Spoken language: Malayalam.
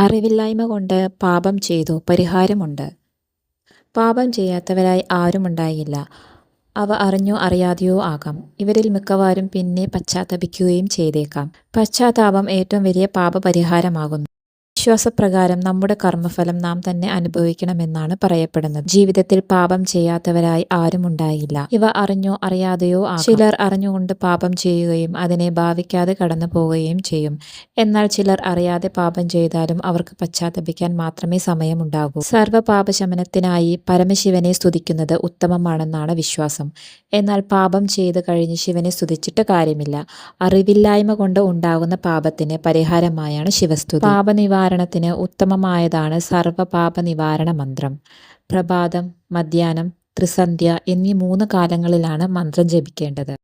അറിവില്ലായ്മ കൊണ്ട് പാപം ചെയ്തു പരിഹാരമുണ്ട്. പാപം ചെയ്യാത്തവരായി ആരുമുണ്ടായില്ല അവ അറിഞ്ഞോ അറിയാതെയോ ആകാം. ഇവരിൽ മിക്കവാറും പിന്നെ പശ്ചാത്തപിക്കുകയും ചെയ്തേക്കാം. പശ്ചാത്താപം ഏറ്റവും വലിയ പാപപരിഹാരമാകുന്നു. വിശ്വാസപ്രകാരം നമ്മുടെ കർമ്മഫലം നാം തന്നെ അനുഭവിക്കണമെന്നാണ് പറയപ്പെടുന്നത്. ജീവിതത്തിൽ പാപം ചെയ്യാത്തവരായി ആരും ഉണ്ടായില്ല. ഇവ അറിഞ്ഞോ അറിയാതെയോ ചിലർ അറിഞ്ഞുകൊണ്ട് പാപം ചെയ്യുകയും അതിനെ ഭാവിക്കാതെ കടന്നു പോവുകയും ചെയ്യും. എന്നാൽ ചിലർ അറിയാതെ പാപം ചെയ്താലും അവർക്ക് പശ്ചാത്തപിക്കാൻ മാത്രമേ സമയമുണ്ടാകൂ. സർവപാപശമനത്തിനായി പരമശിവനെ സ്തുതിക്കുന്നത് ഉത്തമമാണെന്നാണ് വിശ്വാസം. എന്നാൽ പാപം ചെയ്ത് കഴിഞ്ഞ് ശിവനെ സ്തുതിച്ചിട്ട് കാര്യമില്ല. അറിവില്ലായ്മ കൊണ്ട് ഉണ്ടാകുന്ന പാപത്തിന് പരിഹാരമായാണ് ശിവസ്തുതി. പാപനിവാരണത്തിന് ഉത്തമമായതാണ് സർവപാപ നിവാരണ മന്ത്രം പ്രഭാതം മധ്യാനം ത്രിസന്ധ്യ എന്നീ മൂന്ന് കാലങ്ങളിലാണ് മന്ത്രം ജപിക്കേണ്ടത്.